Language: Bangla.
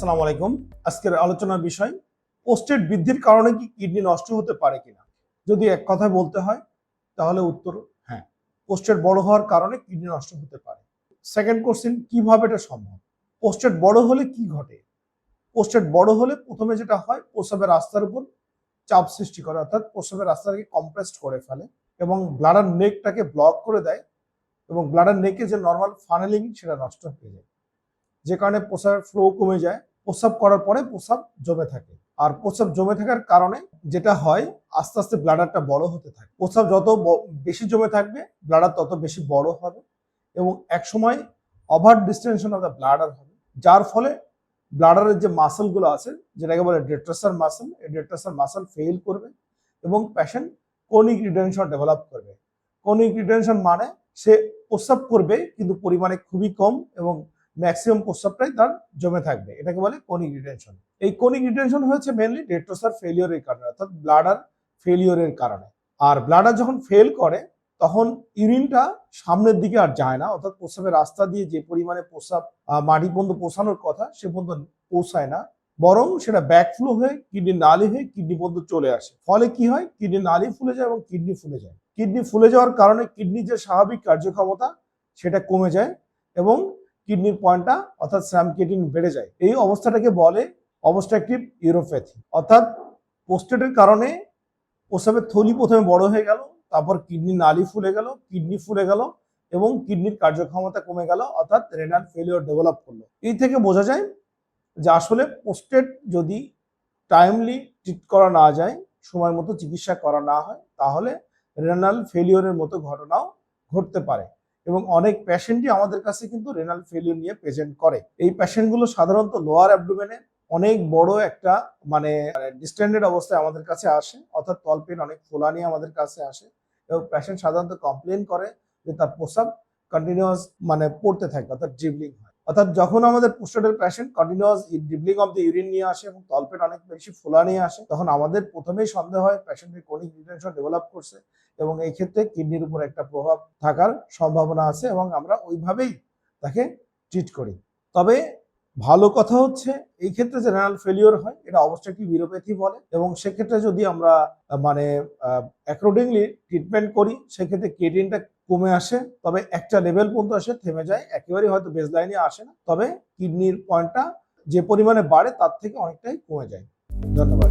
আসসালামু আলাইকুম। আজকের আলোচনার বিষয় পোস্টেড বৃদ্ধির কারণে কি কিডনি নষ্ট হতে পারে কিনা? যদি এক কথায় বলতে হয়, তাহলে উত্তর হ্যাঁ পোস্টেড বড় হওয়ার কারণে কিডনি নষ্ট হতে পারে। সেকেন্ড কোশ্চেন কীভাবে এটা সম্ভব? পোস্টেড বড় হলে কি ঘটে? পোস্টেড বড় হলে প্রথমে যেটা হয় প্রস্রাবের রাস্তার উপর চাপ সৃষ্টি করে, অর্থাৎ প্রস্রাবের রাস্তাটাকে কম্প্রেসড করে ফেলে এবং ব্লাডার নেকটাকে ব্লক করে দেয় এবং ব্লাডার নেকে যে নর্মাল ফানেলিং সেটা নষ্ট হয়ে যায়। যে কারণে প্রস্রাবের ফ্লো কমে যায় প্রস্রাব করার পরে প্রস্রাব জমে থাকে। আর প্রস্রাব জমে থাকার কারণে যেটা হয়, আস্তে আস্তে ব্লাডারটা বড় হতে থাকে। প্রস্রাব যত বেশি জমে থাকবে ব্লাডার তত বেশি বড় হবে এবং একসময় over distension of the bladder হবে। যার ফলে ব্লাডারের যে মাসেলগুলো আছে, যেটাকে বলে ডেট্রাসার মাসেল এই ডেট্রাসার মাসেল ফেল করবে এবং প্যাশেন্ট কোনিক রিটেনশন ডেভেলপ করবে। কোনিক রিটেনশন মানে সে প্রস্রাব করবে, কিন্তু পরিমাণে খুবই কম এবং ম্যাক্সিমাম প্রস্রাবটাই তার জমে থাকবে। এটাকে বলে কোনিক রিটেনশন এই কোনিক রিটেনশন হয়েছে মেনলি ডেট্রোসার ফেলিওরের কারণে, অর্থাৎ ব্লাডার ফেলিওরের কারণে। আর ব্লাডার যখন ফেল করে, তখন ইউরিনটা সামনের দিকে আর যায় না, অর্থাৎ প্রস্রাবের রাস্তা দিয়ে যে পরিমাণে প্রস্রাব মাটি পর্যন্ত পৌঁছানোর কথা, সে পর্যন্ত পৌঁছায় না। বরং সেটা ব্যাকফ্লো হয়ে কিডনি নালি হয়ে কিডনি পর্যন্ত চলে আসে। ফলে কি হয়? কিডনি নালি ফুলে যায় এবং কিডনি ফুলে যায়। কিডনি ফুলে যাওয়ার কারণে কিডনির যে স্বাভাবিক কার্যক্ষমতা, সেটা কমে যায় এবং কিডনির পয়েন্টটা অর্থাৎ স্যামকেটিন বেড়ে যায়। এই অবস্থাটাকে বলে অবস্ট্রাকটিভ ইউরোপ্যাথি অর্থাৎ পোস্টেটের কারণে প্রস্রাবের থলি প্রথমে বড় হয়ে গেল, তারপর কিডনি নালি ফুলে গেল, কিডনি ফুলে গেল এবং কিডনির কার্যক্ষমতা কমে গেল, অর্থাৎ রেনাল ফেলিওর ডেভেলপ করল। এই থেকে বোঝা যায় যে আসলে পোস্টেট যদি টাইমলি ট্রিট করা না যায়, সময় মতো চিকিৎসা করা না হয়, তাহলে রেনাল ফেলিওরের মতো ঘটনাও ঘটতে পারে। এবং অনেক পেশেন্টই আমাদের কাছে কিন্তু রেনাল ফেলিওর নিয়ে প্রেজেন্ট করে। এই পেশেন্টগুলো সাধারণত লোয়ার অ্যাবডোমেনে অনেক বড় একটা মানে ডিস্টেন্ডেড অবস্থায় আমাদের কাছে আসে, অর্থাৎ তলপেট অনেক ফোলা নিয়ে আমাদের কাছে আসে এবং পেশেন্ট সাধারণত কমপ্লেন করে যে তার প্রস্রাব কন্টিনিউয়াস মানে পড়তে থাকে, অর্থাৎ ড্রিবলিং হয়। অর্থাৎ যখন আমাদের পোস্টেডের patient continuous dribbling of the urine নিয়ে আসে এবং তলপেট অনেক বেশি ফোলা নিয়ে আসে, তখন আমাদের প্রথমেই সন্দেহ হয় প্যাশেন্টের কোনিক রিটেনশন ডেভেলপ করছে এবং এই ক্ষেত্রে কিডনির উপর একটা প্রভাব থাকার সম্ভাবনা আছে এবং আমরা ওইভাবেই তাকে ট্রিট করি। তবে ভালো কথা হচ্ছে, এই ক্ষেত্রে জেনারেল ফেলিওর হয়, এটা অবশ্যই একটি বিরোপেথি বলে এবং সেক্ষেত্রে যদি আমরা মানে অ্যাকর্ডিংলি ট্রিটমেন্ট করি, সেক্ষেত্রে কেটিনটা কমে আসে, তবে একটা লেভেল পর্যন্ত আসে, থেমে যায় একেবারে হয়তো বেস লাইনে আসে না, তবে কিডনির পয়েন্টটা যে পরিমাণে বাড়ে, তার থেকে অনেকটাই কমে যায়। ধন্যবাদ।